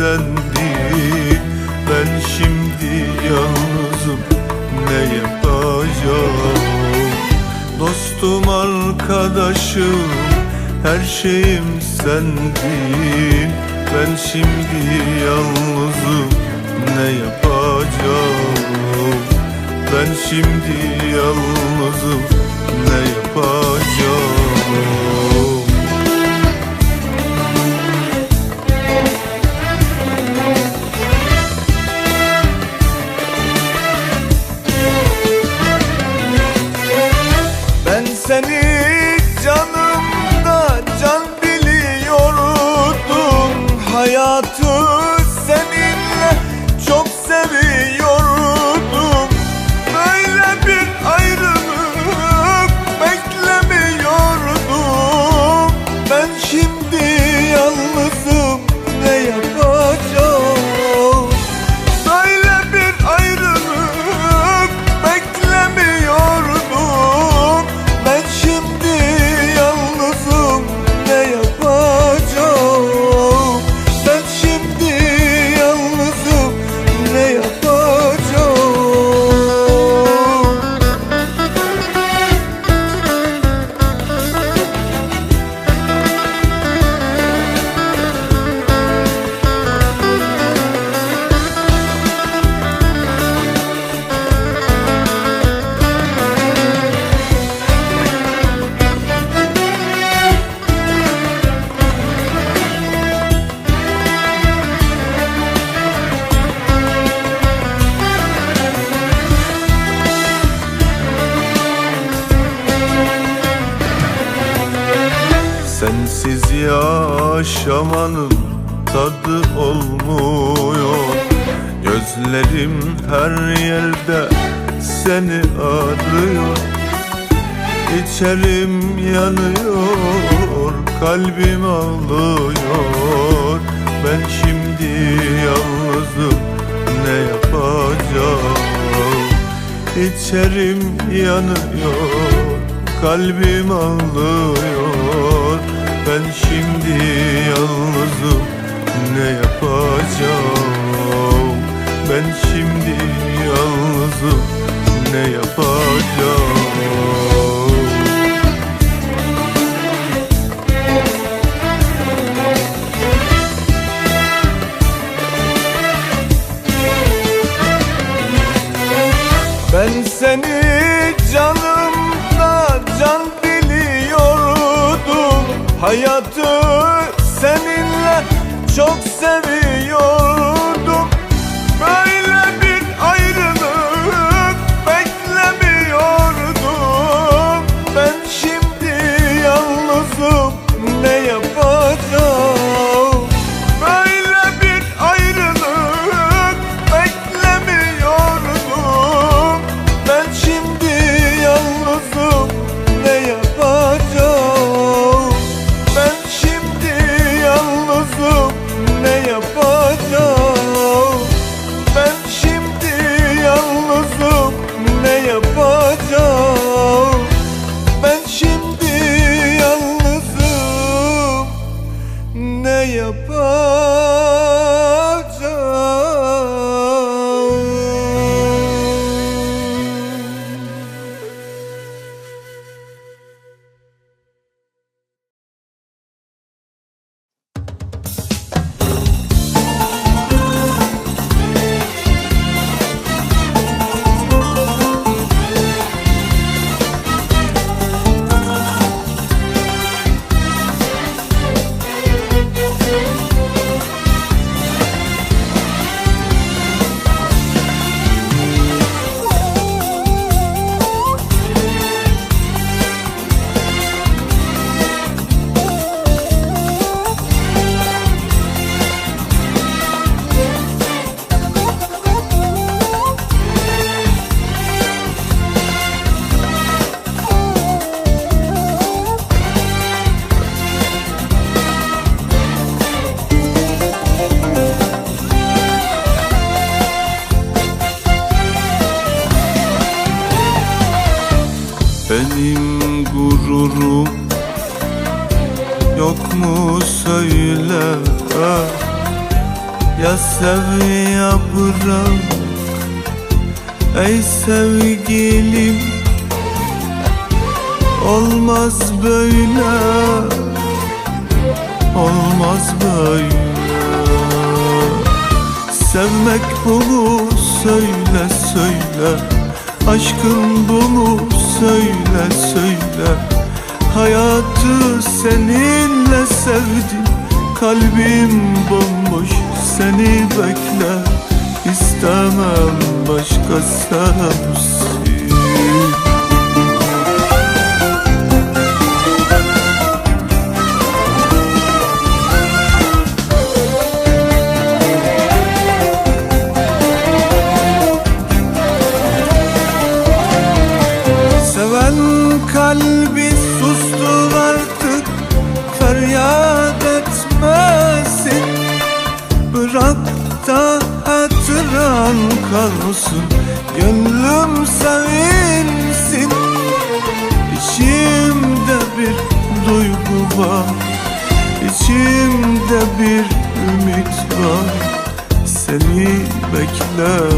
sendin Ben şimdi yalnızım ne yapacağım Dostum arkadaşım her şeyim sendin Ben şimdi yalnızım ne yapacağım Ben şimdi yalnızım beni yanıyor Kalbim ağlıyor. Ben şimdi yalnızım Ne yapacağım? İçerim yanıyor Kalbim ağlıyor. Ben şimdi yalnızım Ne yapacağım? Ben şimdi yalnızım Ne yapacağım? Hayatı seninle çok seviyorum sevya bırak Ey sevgilim Olmaz böyle. Olmaz böyle. Sevmek bunu söyle söyle. Aşkım bunu söyle söyle. Hayatı seninle sevdim. Kalbim bomboş seni bekler. İstemem başka sensiz Seven kalbi kahrolsun Gönlüm sevinsin. İçimde bir duygu var. İçimde bir ümit var. Seni bekler.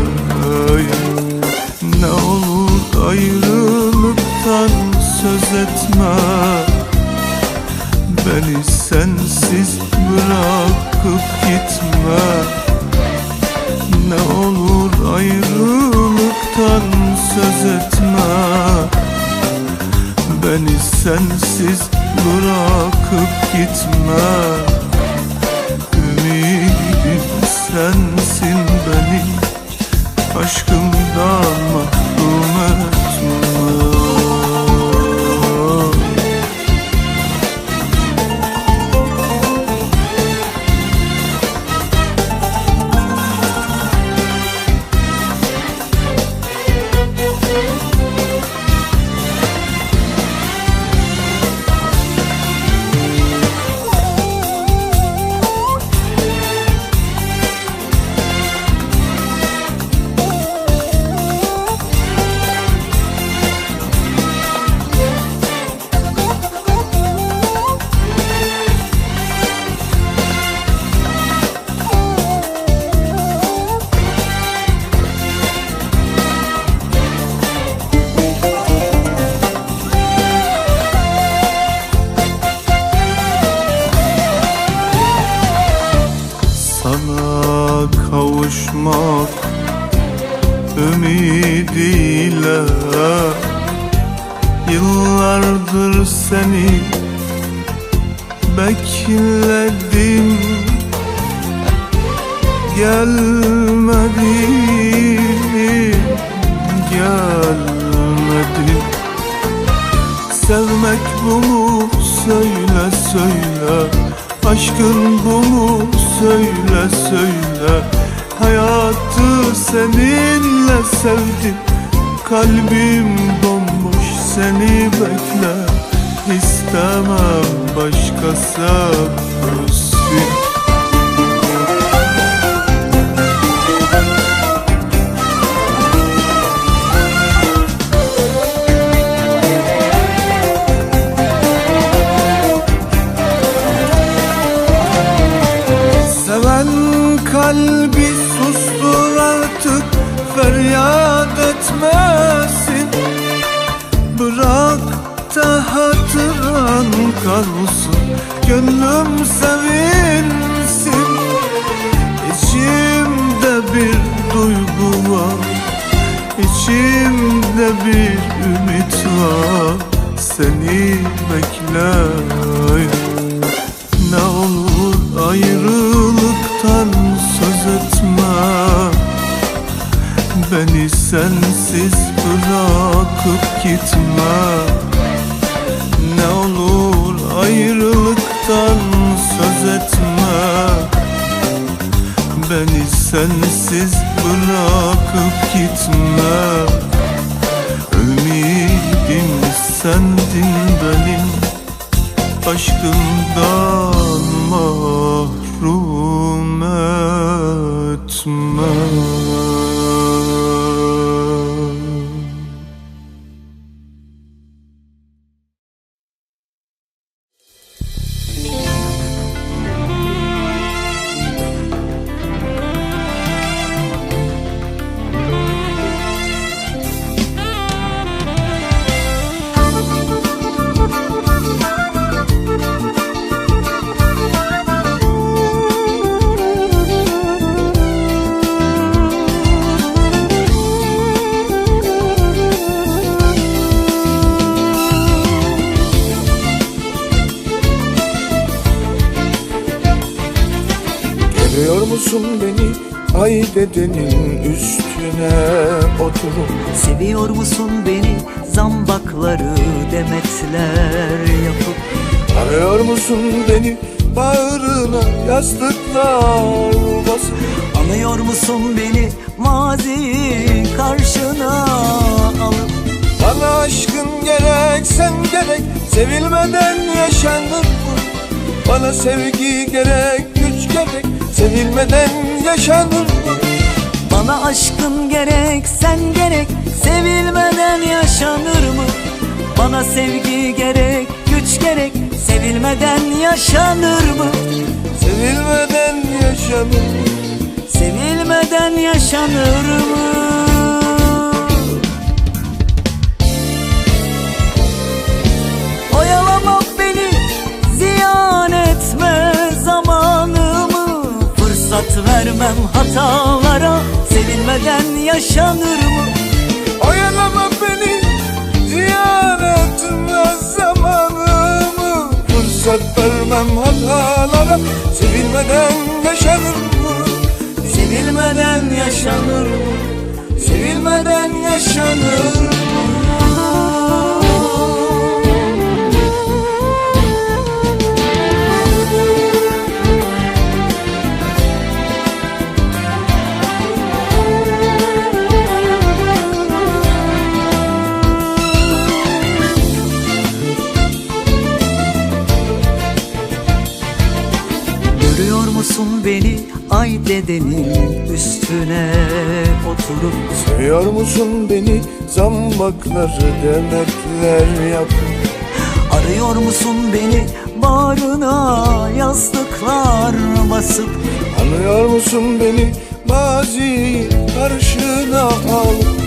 you sensiz bırakıp gitme. Dedenin üstüne oturup Seviyor musun beni zambakları demetler yapıp Arıyor musun beni bağrına yastıklar basıp Anıyor musun beni mazi karşına alıp Bana aşkın gerek sen gerek sevilmeden yaşanır mı? Bana sevgi gerek güç gerek sevilmeden yaşanır mı? Bana aşkın gerek sen gerek sevilmeden yaşanır mı? Bana sevgi gerek güç gerek sevilmeden yaşanır mı? Sevilmeden yaşanır mı? Sevilmeden yaşanır mı? Oyalama beni, ziyan etme zamanımı Vermem hatalara, sevilmeden yaşanır mı? Oyalama beni ziyan etme zamanımı Fırsat vermem hatalara sevilmeden yaşanır mı? Sevilmeden yaşanır mı? Sevilmeden yaşanır mı? Beni ay dedenin üstüne oturup. Seviyor musun beni? Zambakları demetler yapıp Arıyor musun beni? Bağrına yastıklar basıp. Anlıyor musun beni? Mazi karşına alıp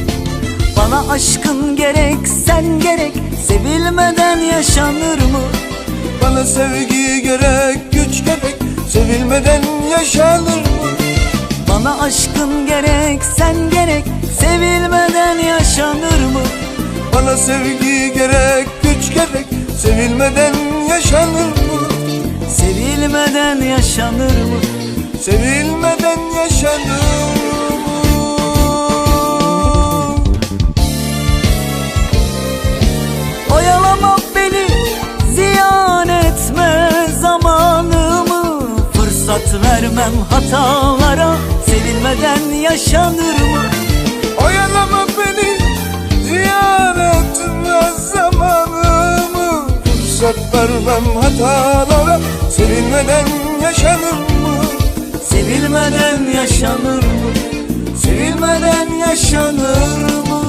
Bana aşkın gerek sen gerek sevilmeden yaşanır mı? Bana sevgi gerek güç gerek sevilmeden yaşanır mı? Bana aşkın gerek sen gerek sevilmeden yaşanır mı? Bana sevgi gerek güç gerek sevilmeden yaşanır mı? Sevilmeden yaşanır mı? Sevilmeden yaşanır Fırsat vermem hatalara, sevilmeden yaşanır mı? Oyalama beni ziyan zamanımı Fırsat vermem hatalara sevilmeden yaşanır mı? Sevilmeden yaşanır mı? Sevilmeden yaşanır mı?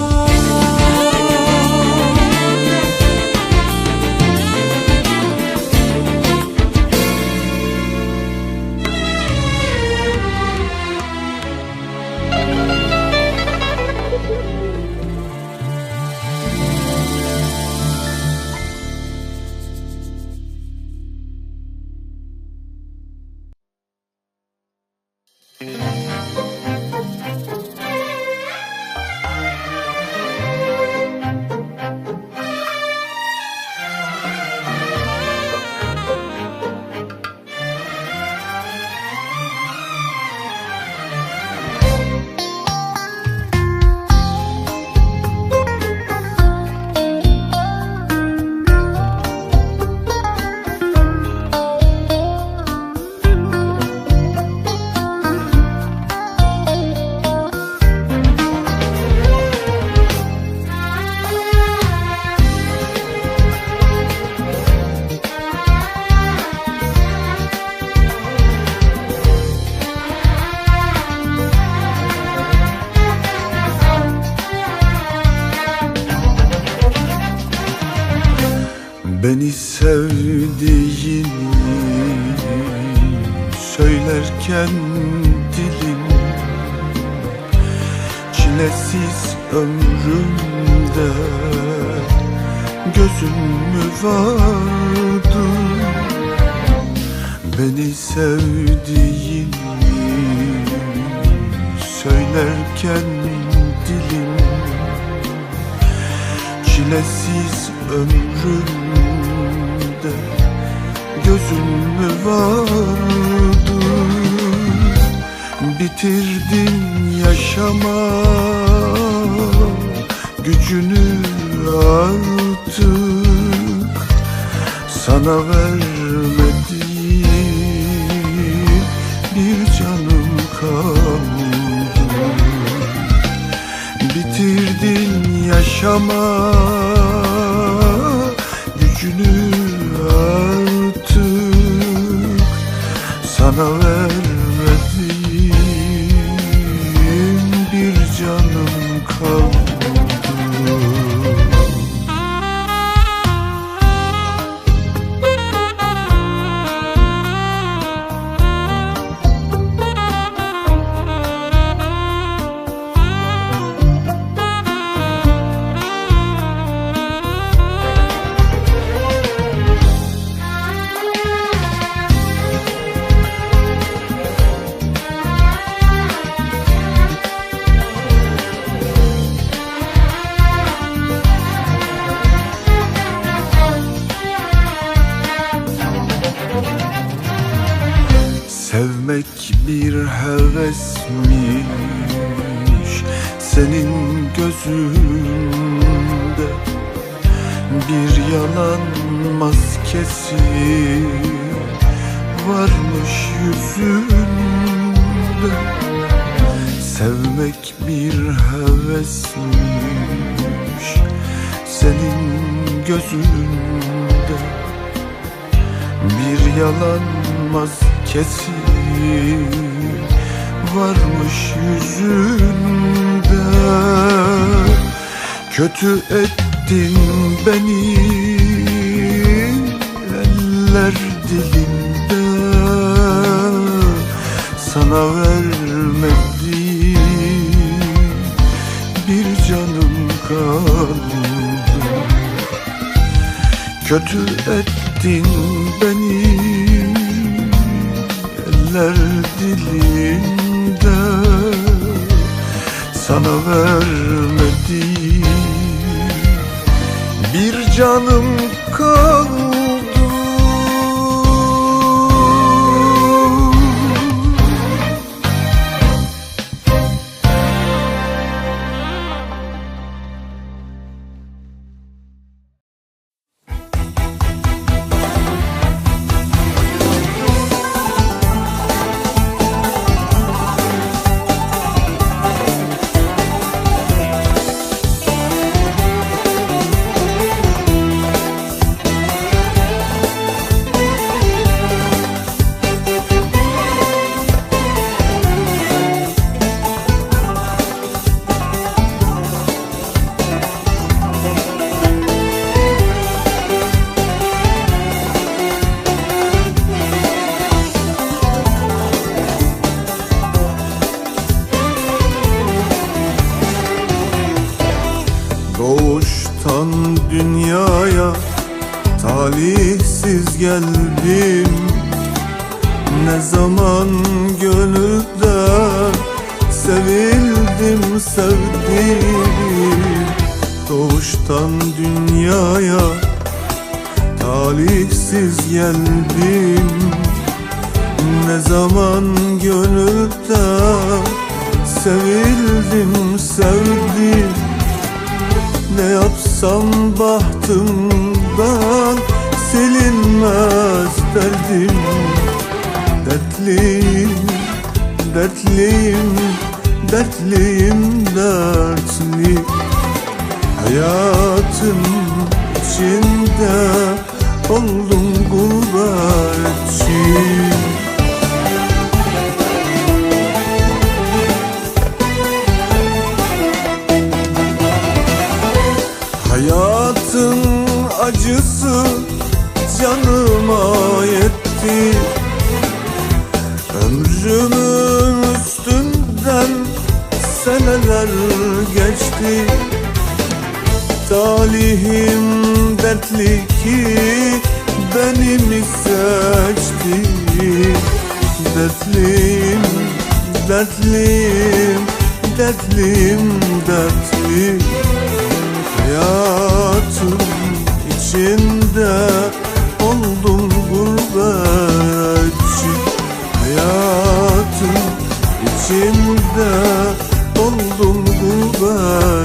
Ömrümde gözün mü vardı? Beni sevdiğini söylerken dilim Çilesiz ömrümde gözün mü vardı? Bitirdin yaşama gücünü artık Sana vermediğim bir canım kaldı. Bitirdin yaşama gücünü artık Sana vermediğim varmış yüzünde. Sevmek bir hevesmiş senin gözünde. Bir yalan maskesi varmış yüzünde. Kötü ettin beni eller dilinde Sana vermediğim bir canım kaldı. Kötü ettin beni. Eller dilinde. Sana vermediğim Bir canım kaldı gönülden sevildim sevdim. Ne yapsam bahtımdan silinmez derdim. Dertliyim, dertliyim, dertliyim, dertli. Hayatım içinde oldum gurbetçi geçti Talihim dertli ki beni mi seçti Dertliyim, dertliyim, dertliyim, dertli Hayatım içinde oldum gurbetçi. Hayatım içinde gurbetçi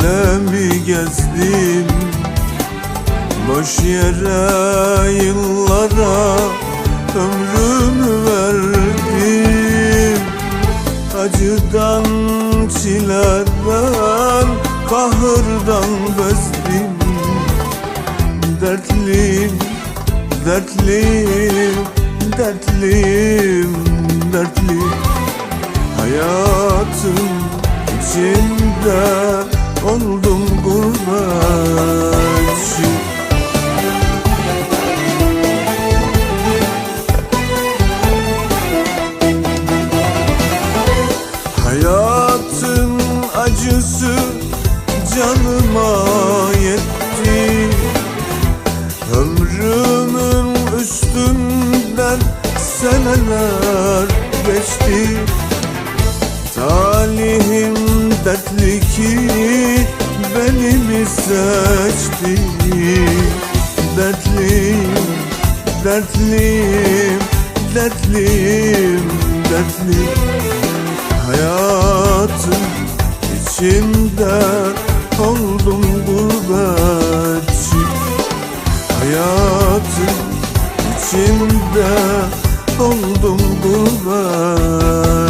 Alemi gezdim. Boş yere yıllara Ömrümü verdim. Acıdan, çileden, kahırdan bezdim. Dertliyim, dertliyim, dertliyim, dertliyim. Hayatın içinde oldum gurbetçi Hayatın acısı canıma yetti. Ömrümün üstünden seneler geçti. Talihim dertli ki beni mi seçti? Dertliyim, dertliyim, dertliyim, dertliyim. Hayatın içinde oldum gurbetçi. Hayatın içinde oldum gurbetçi